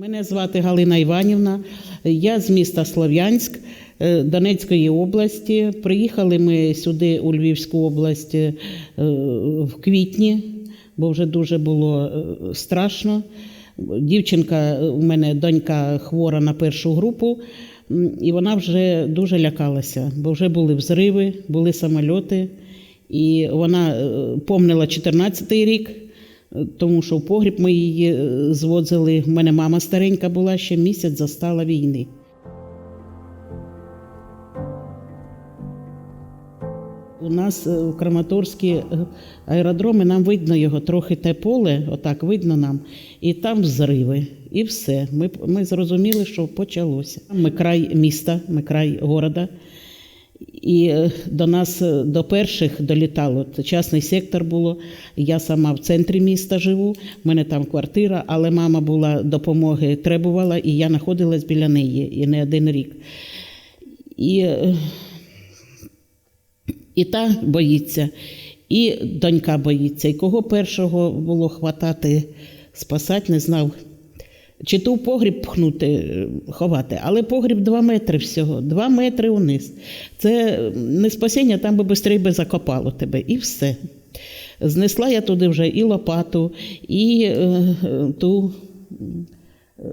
Мене звати Галина Іванівна. Я з міста Слов'янськ е, Донецької області. Приїхали ми сюди у Львівську область е, в квітні, бо вже дуже було е, страшно. Дівчинка у мене донька хвора на першу групу, і вона вже дуже лякалася, бо вже були взриви, були самольоти. І вона помнила 14-й рік, тому що в погріб ми її е, звозили. У мене мама старенька була, ще місяць застала війни. У нас е, в Краматорські е, аеродроми, нам видно його, трохи те поле, отак видно нам, і там взриви, і все. Ми, ми зрозуміли, що почалося. Ми край міста, ми край города. І е, до нас е, до перших долітало частний сектор було. Я сама в центрі міста живу. в мене там квартира, але мама була допомоги требувала, і я знаходилась біля неї і не один рік. І, е, і та боїться, і донька боїться. І кого першого було хватати, спасати, не знав. Чи то в погріб пхнути, е, ховати, але погріб 2 метри всього, 2 метри униз. Це не спасіння, там би швидше би закопало тебе, і все. Знесла я туди вже і лопату, і е, ту е,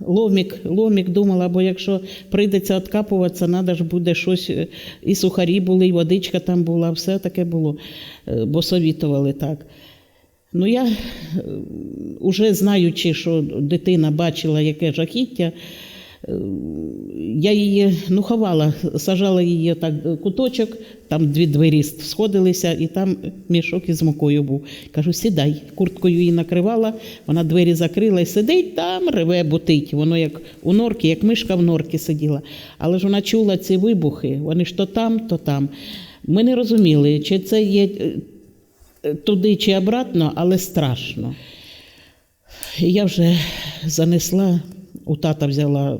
ломік, ломік думала, бо якщо прийдеться відкапуватися, треба ж буде щось, е, і сухарі були, і водичка там була, все таке було, бо совітували так. Ну, я, вже знаючи, що дитина бачила яке жахіття, е, я її ну, ховала, сажала її так куточок, там дві двері сходилися, і там мішок із мукою був. Кажу, сідай, курткою її накривала, вона двері закрила і сидить там, реве, бутить. Воно як у норки, як мишка в норці сиділа. Але ж вона чула ці вибухи, вони ж то там, то там. Ми не розуміли, чи це є е, туди чи обратно, але страшно. Я вже занесла, у тата взяла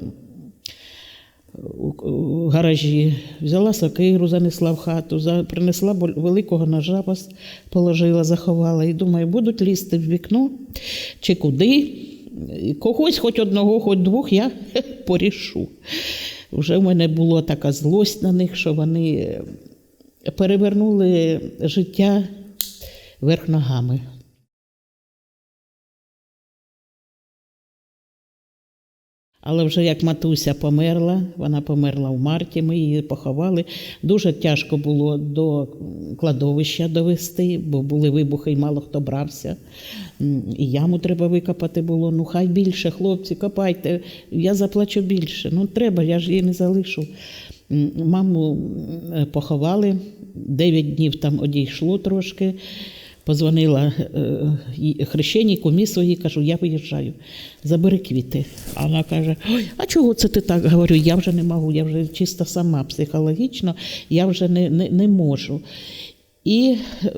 у- гаражі, взяла сокиру, занесла в хату, принесла великого ножа, положила, заховала. І думаю, будуть лізти в вікно чи куди. Когось, хоч одного, хоч двох, я порішу. Вже в мене була така злость на них, що вони перевернули життя вверх ногами. Але вже як матуся померла, вона померла в марті, ми її поховали. Дуже тяжко було до кладовища довести, бо були вибухи і мало хто брався. І яму треба викопати було. Ну хай більше, хлопці, копайте, я заплачу більше. Ну треба, я ж її не залишу. Маму поховали, дев'ять днів там одійшло трошки. Позвонила їй- хрещенійку, кажу, я виїжджаю, забери квіти. А вона каже: Ой, а чого це ти так? Говорю, я вже не можу, я вже чисто сама психологічно, я вже не, не, не можу. І е,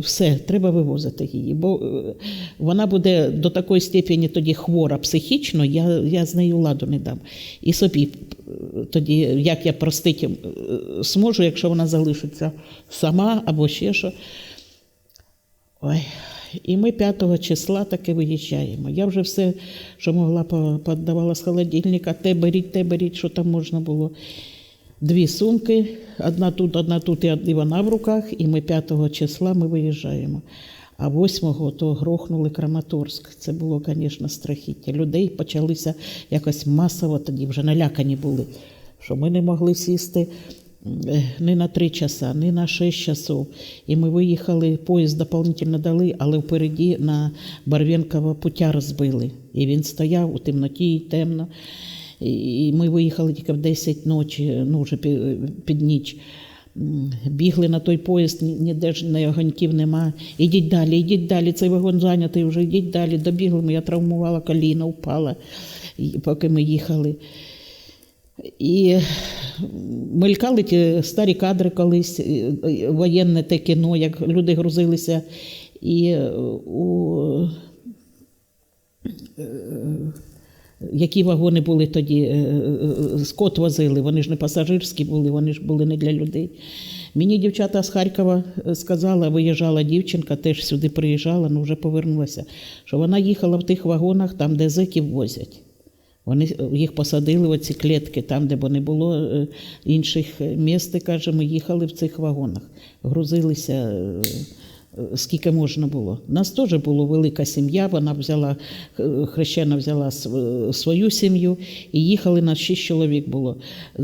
все, треба вивозити її, бо е, вона буде до такої степені тоді хвора психічно, я, я з нею ладу не дам. І собі е, тоді, як я простити зможу, якщо вона залишиться сама або ще що. Ой, і ми 5 числа таки виїжджаємо. Я вже все, що могла, по- подавала з холодильника, те беріть, те беріть, що там можна було. Дві сумки, одна тут, одна тут і вона в руках, і ми 5 числа ми виїжджаємо. А 8-го то грохнули Краматорськ. Це було, звісно, страхіття. Людей почалися якось масово тоді, вже налякані були, що ми не могли сісти не на три часа, не на шість часов. І ми виїхали, поїзд дополнительно дали, але впереді на Барвінкова путя розбили. І він стояв у темноті темно. І ми виїхали тільки в 10 ночі, ну вже під ніч. Бігли на той поїзд, ніде ж не огоньків нема. Ідіть далі, ідіть далі, цей вагон зайнятий вже, ідіть далі. Добігли я травмувала коліно, впала, поки ми їхали. І мелькали ті старі кадри колись, е, е, воєнне те кіно, як люди грузилися. І е, у Які вагони були тоді, е, е, скот возили, вони ж не пасажирські були, вони ж були не для людей. Мені дівчата з Харкова е, сказала, виїжджала дівчинка, теж сюди приїжджала, ну вже повернулася, що вона їхала в тих вагонах, там, де зеків возять. Вони е, їх посадили в оці клітки, там, де бо не було е, інших е, міст, каже, ми їхали в цих вагонах, грузилися. Скільки можна було. У нас теж була велика сім'я, вона взяла, е, хрещена взяла свою сім'ю і їхали нас шість чоловік було.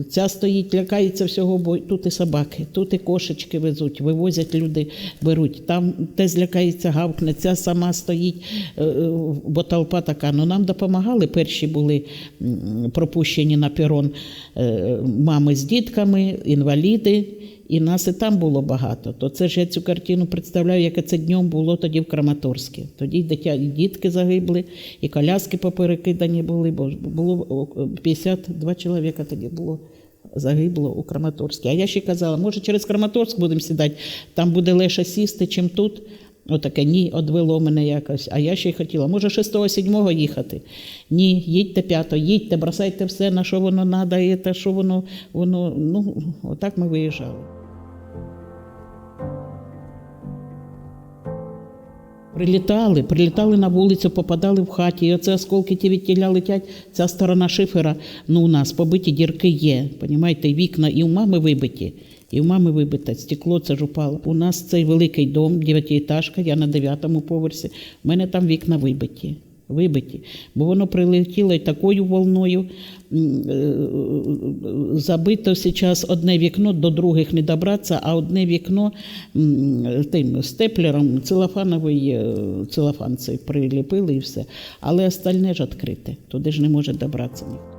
Ця стоїть, лякається всього, бо тут і собаки, тут і кошечки везуть, вивозять люди, беруть. Там те злякається, гавкне, ця сама стоїть, е, е, бо толпа така. Ну нам допомагали, перші були пропущені на перон мами з дітками, інваліди. І нас і там було багато. То це ж я цю картину представляю, яке це днем було тоді в Краматорській. Тоді дитя, і дітки загибли, і коляски поперекидані були, бо було о, 52 чоловіка тоді було. Загибло у Краматорській. А я ще казала, може через Краматорськ будемо сідати, там буде легше сісти, чим тут. Отаке ні, одвело мене якось. А я ще й хотіла, може 6-7 їхати. Ні, їдьте 5, їдьте, бросайте все, на що воно і те, що воно, воно, ну, отак ми виїжджали. Прилітали, прилітали на вулицю, попадали в хаті. І оце осколки ті від тіля летять. Ця сторона шифера, ну у нас побиті дірки є. Понімаєте, вікна і у мами вибиті. І у мами вибите, стекло це ж упало. У нас цей великий дом, дев'ятиэтажка, я на дев'ятому поверсі. У мене там вікна вибиті. Вибиті, бо воно прилетіло такою волною. м, е, Забито зараз одне вікно, до других не добратися, а одне вікно тим степлером целофановий е, целофан цей приліпили і все. Але остальне ж відкрите, туди ж не може добратися ніхто.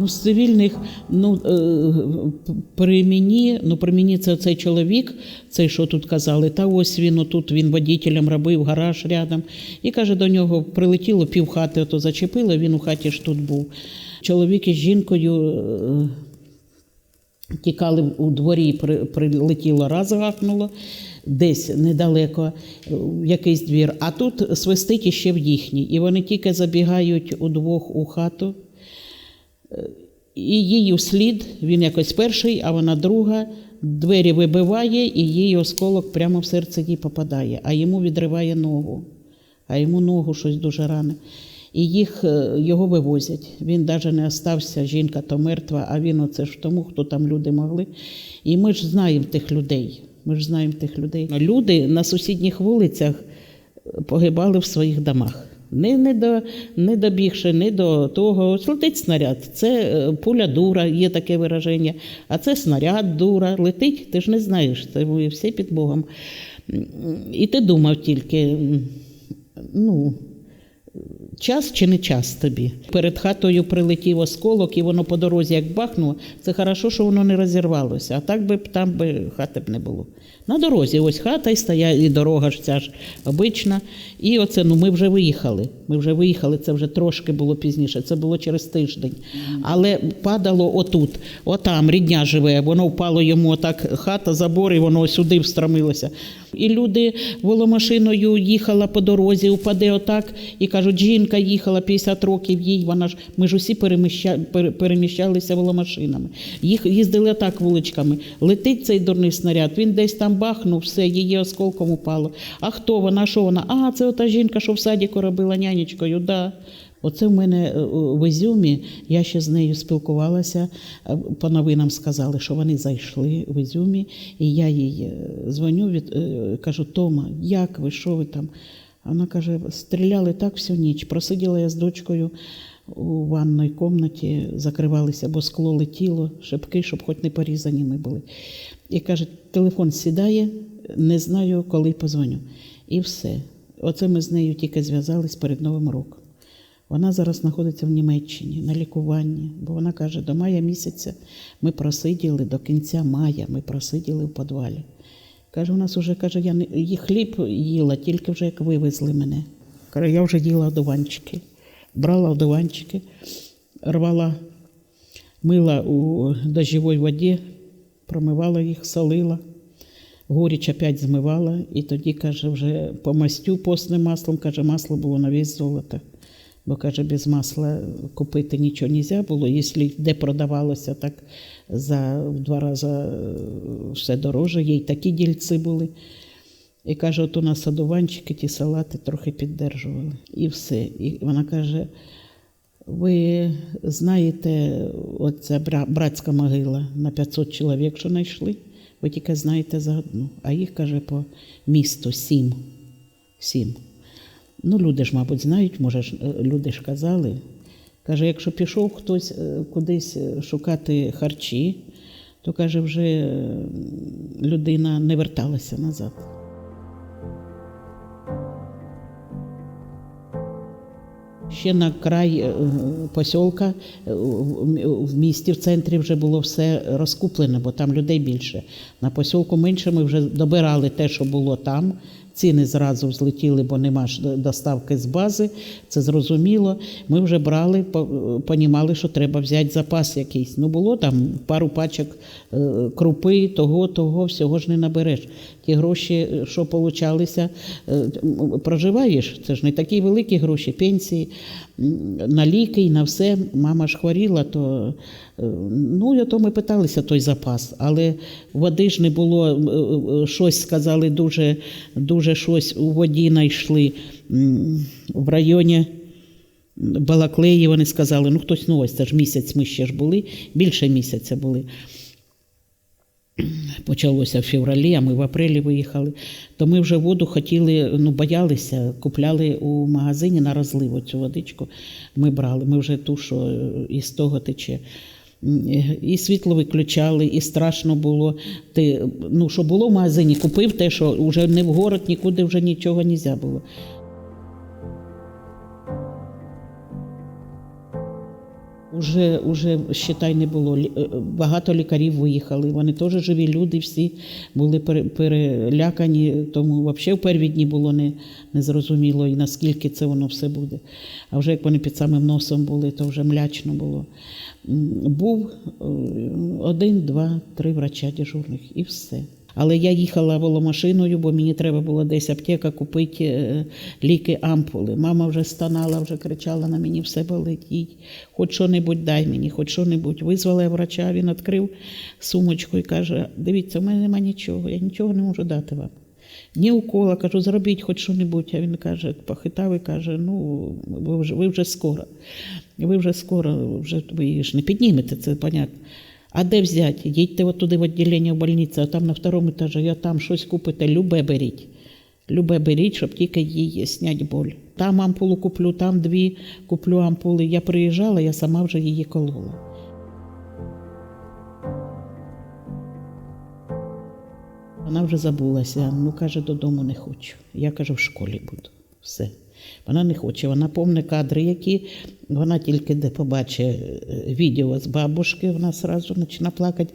Ну, з цивільних, ну е, при мені, ну при мені це цей чоловік, цей, що тут казали, та ось він отут він водітелем робив, гараж рядом. І каже, до нього прилетіло пів хати, ото зачепило, він у хаті ж тут був. Чоловік із жінкою. е, Тікали у дворі, прилетіло, раз гахнуло, десь недалеко е, в якийсь двір, а тут свистить іще в їхній. І вони тільки забігають удвох у хату, і їй услід, він якось перший, а вона друга, двері вибиває, і їй осколок прямо в серце їй попадає, а йому відриває ногу, а йому ногу щось дуже ране. І їх, е, його вивозять. Він навіть не остався, жінка то мертва, а він оце ж тому, хто там люди могли. І ми ж знаємо тих людей. Ми ж знаємо тих людей. Люди на сусідніх вулицях погибали в своїх домах. Не, не, до, не добігши, не до того. Летить снаряд. Це е, пуля дура, є таке вираження. А це снаряд дура. Летить, ти ж не знаєш, це все під Богом. І ти думав тільки, ну, час чи не час тобі. Перед хатою прилетів осколок, і воно по дорозі як бахнуло. Це хорошо, що воно не розірвалося, а так би там би хати б не було. На дорозі ось хата і стояла, і дорога ж ця ж обична. І оце, ну ми вже виїхали. Ми вже виїхали, це вже трошки було пізніше, це було через тиждень. Але падало отут, отам рідня живе, воно впало йому отак хата, забор, і воно сюди встромилося. І люди воломашиною їхала по дорозі, упаде отак, і кажуть, жінка їхала 50 років їй, вона ж, ми ж усі переміща, переміщалися воломашинами. Їх їздили отак вуличками. Летить цей дурний снаряд, він десь там бахнув, все, її осколком упало. А хто вона, що вона? А, це ота жінка, що в садіку робила нянечкою, да. Оце в мене е, в Ізюмі, я ще з нею спілкувалася, е, по новинам сказали, що вони зайшли в Ізюмі, і я їй е, дзвоню, від, е, кажу, Тома, як ви, що ви там? Вона каже, стріляли так всю ніч. Просиділа я з дочкою у ванній кімнаті, закривалися, бо скло летіло, шибки, щоб хоч не порізані ми були. І каже, телефон сідає, не знаю, коли позвоню. І все. Оце ми з нею тільки зв'язались перед Новим роком. Вона зараз знаходиться в Німеччині на лікуванні, бо вона каже, до мая місяця ми просиділи, до кінця мая ми просиділи в підвалі. Каже, у нас вже каже, я не хліб їла, тільки вже як вивезли мене. Каже, я вже їла одуванчики. Брала одуванчики, рвала, мила у дождєвій воді, промивала їх, солила, горіч опять змивала, і тоді, каже, вже по мастю постним маслом, каже, масло було на весь золото. Бо каже, без масла купити нічого не можна було. Якщо де продавалося так за в два рази е, все дороже, є й такі дільці були. І каже, от у нас садуванчики, ті салати трохи піддержували. І все. І вона каже: ви знаєте, оця братська могила на 500 чоловік, що знайшли? Ви тільки знаєте за одну, а їх, каже, по місту сім. Сім. Ну, люди ж, мабуть, знають, може, ж, е, люди ж казали. Каже, якщо пішов хтось е, кудись е, шукати харчі, то каже, вже людина не верталася назад. Ще на край посілка в- місті, в центрі вже було все розкуплено, бо там людей більше. На посілку менше ми вже добирали те, що було там. Ціни зразу взлетіли, бо нема ж доставки з бази. Це зрозуміло. Ми вже брали, по- понімали, що треба взяти запас якийсь. Ну було там пару пачок е, крупи, того, того, всього ж не набереш. Ті гроші, е, що получалися, е, проживаєш, це ж не такі великі гроші, пенсії, на ліки і на все. Мама ж хворіла, то е, ну, то ми питалися той запас, але води ж не було, е, е, щось сказали, дуже, дуже щось у воді знайшли в районі. Балаклеї вони сказали, ну хтось ну ось це ж місяць ми ще ж були, більше місяця були. Почалося в февралі, а ми в апрелі виїхали. То ми вже воду хотіли, ну боялися, купляли у магазині на розлив цю водичку. Ми брали. Ми вже ту, що е, із того тече. І світло виключали, і страшно було. Ти, ну, що було в магазині, купив те, що вже не в город, нікуди вже нічого не можна було. Уже, уже считай, не було. Е, Багато лікарів виїхали. Вони теж живі люди, всі були перелякані. Тому взагалі в перві дні було не, не і наскільки це воно все буде. А вже як вони під самим носом були, то вже млячно було. Був е, один, два, три врача дежурних і все. Але я їхала воломашиною, бо мені треба було десь аптека купити е, ліки ампули. Мама вже стонала, вже кричала на мені, все болить, їдь. Хоч що-небудь дай мені, хоч що-небудь. Визвала я врача, він відкрив сумочку і каже: дивіться, у мене немає нічого, я нічого не можу дати вам. Ні укола, кажу, зробіть хоч що-небудь. А він каже, похитав і каже, ну, ви вже, ви вже скоро. Ви вже скоро, вже ви ж не піднімете, це понятно. А де взяти? Їдьте от туди в відділення в больницю, а там на второму етажі, я там щось купите, любе беріть. Любе беріть, щоб тільки їй зняти боль. Там ампулу куплю, там дві куплю ампули. Я приїжджала, я сама вже її колола. Вона вже забулася. Ну, каже, додому не хочу. Я кажу, в школі буду. Все. Вона не хоче. Вона помне кадри, які вона тільки де побачить е, відео з бабушки, вона одразу почне плакати.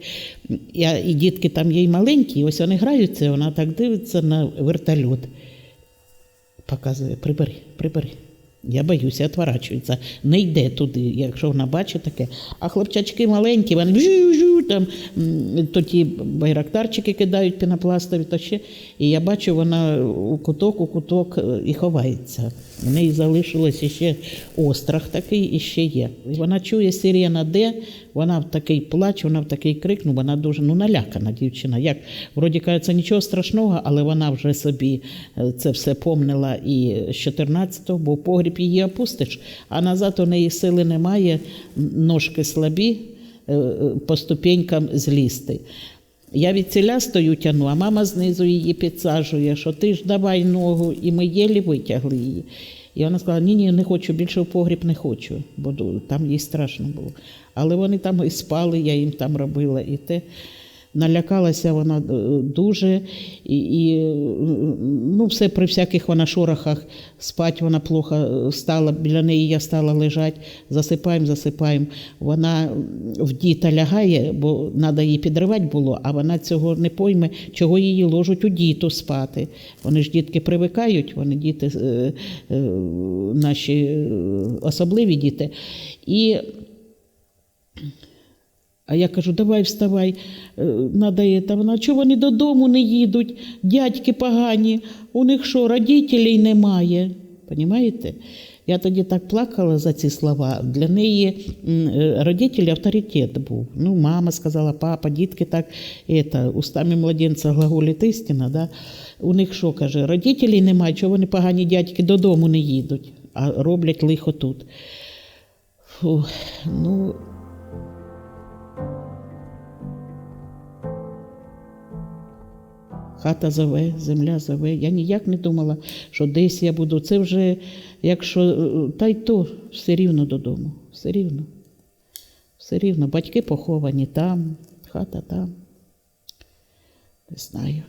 Я, і дітки там їй маленькі, ось вони граються, вона так дивиться на вертольот. Показує, прибери, прибери. Я боюся, відворачується. Не йде туди, якщо вона бачить таке. А хлопчачки маленькі, вони там то ті байрактарчики кидають пінопластові, то ще. І я бачу, вона у куток, у куток е, і ховається. У неї залишилося ще острах такий і ще є. І вона чує сирена де, вона в такий плач, вона в такий крик, ну вона дуже ну, налякана дівчина. Як вроді кажеться, нічого страшного, але вона вже собі е, це все помнила і з 14-го, бо в погріб її опустиш, а назад у неї сили немає, ножки слабі, е, по ступенькам злізти. Я від ціля стою тяну, а мама знизу її підсаджує, що ти ж давай ногу, і ми єлі витягли її. І вона сказала: ні, ні, не хочу, більше в погріб не хочу, бо там їй страшно було. Але вони там і спали, я їм там робила і те. Налякалася вона е, дуже, і, і е, ну, все при всяких вона шорохах спать вона плохо е, стала, біля неї я стала лежати, засипаємо, засипаємо. Вона в діта лягає, бо треба її підривати було, а вона цього не пойме, чого її ложуть у діту спати. Вони ж дітки привикають, вони діти наші особливі діти. І А я кажу, давай вставай, е, надо это. Вона, чого вони додому не їдуть, дядьки погані, у них що, родителей немає. Понімаєте? Я тоді так плакала за ці слова. Для неї е, родителі авторитет був. Ну, мама сказала, папа, дітки так, это, устами младенця глаголить істина. Да? У них що каже, родителей немає, чого вони погані дядьки додому не їдуть, а роблять лихо тут. Фу, ну, Хата зове, земля зове. Я ніяк не думала, що десь я буду. Це вже, якщо е, та й то все рівно додому. Все рівно. Все рівно. Батьки поховані там, хата там. Не знаю.